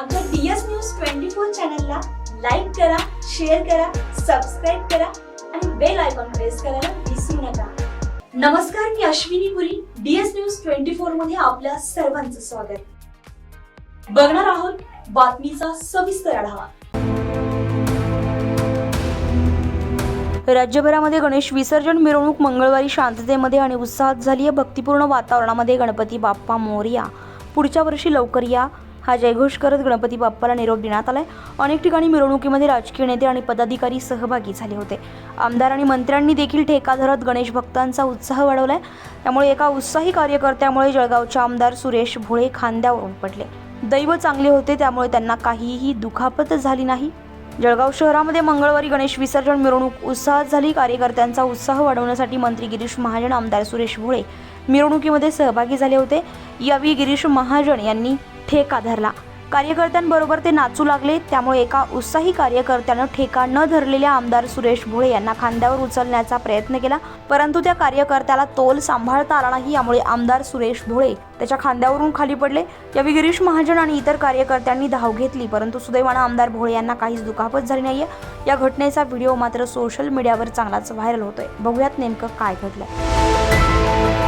आमच्या DS news twenty four चॅनलला like करा शेअर करा सबस्क्राईब करा आणि बेल आयकॉन प्रेस करायला विसरू नका. नमस्कार मी Ashwini Puri DS news twenty फोरमध्ये आपल्या सर्वांचं स्वागत. बघणार आहोत बातमीचा सविस्तर आढावा. राज्यभरामध्ये गणेश विसर्जन मिरवणूक मंगळवारी शांततेमध्ये आणि उत्साहात झाली आहे भक्तिपूर्ण वातावरणामध्ये गणपती बाप्पा मोरया. पुढच्या वर्षी लवकर या. हा जयघोष करत गणपती बाप्पाला निरोप देण्यात आलाय. अनेक ठिकाणी मिरवणुकीमध्ये राजकीय नेते आणि पदाधिकारी सहभागी झाले होते. आमदार आणि मंत्र्यांनी देखील ठेका धरत गणेश भक्तांचा उत्साह वाढवलाय. त्यामुळे एका उत्साही कार्यकर्त्यामुळे जळगावचे आमदार सुरेश भोळे खांद्यावरून पडले. दैव चांगले होते त्यामुळे त्यांना काहीही दुखापत झाली नाही. जळगाव शहरामध्ये मंगळवारी गणेश विसर्जन मिरवणूक उत्साहात झाली. कार्यकर्त्यांचा उत्साह वाढवण्यासाठी मंत्री गिरीश महाजन आमदार सुरेश भोळे मिरवणुकीमध्ये सहभागी झाले होते. यावेळी गिरीश महाजन यांनी ठेका धरला कार्यकर्त्यांबरोबर ते नाचू लागले त्यामुळे एका उत्साही कार्यकर्त्यानं ठेका न धरलेल्या आमदार सुरेश भोळे यांना खांद्यावर उचलण्याचा प्रयत्न केला. परंतु त्या कार्यकर्त्याला तोल सांभाळता आला नाही यामुळे आमदार सुरेश भोळे त्याच्या खांद्यावरून खाली पडले. यावेळी गिरीश महाजन आणि इतर कार्यकर्त्यांनी धाव घेतली परंतु सुदैवानं आमदार भोळे यांना काहीच दुखापत झाली नाहीये. या घटनेचा व्हिडिओ मात्र सोशल मीडियावर चांगलाच व्हायरल होतोय. बघूयात नेमकं काय घडलंय.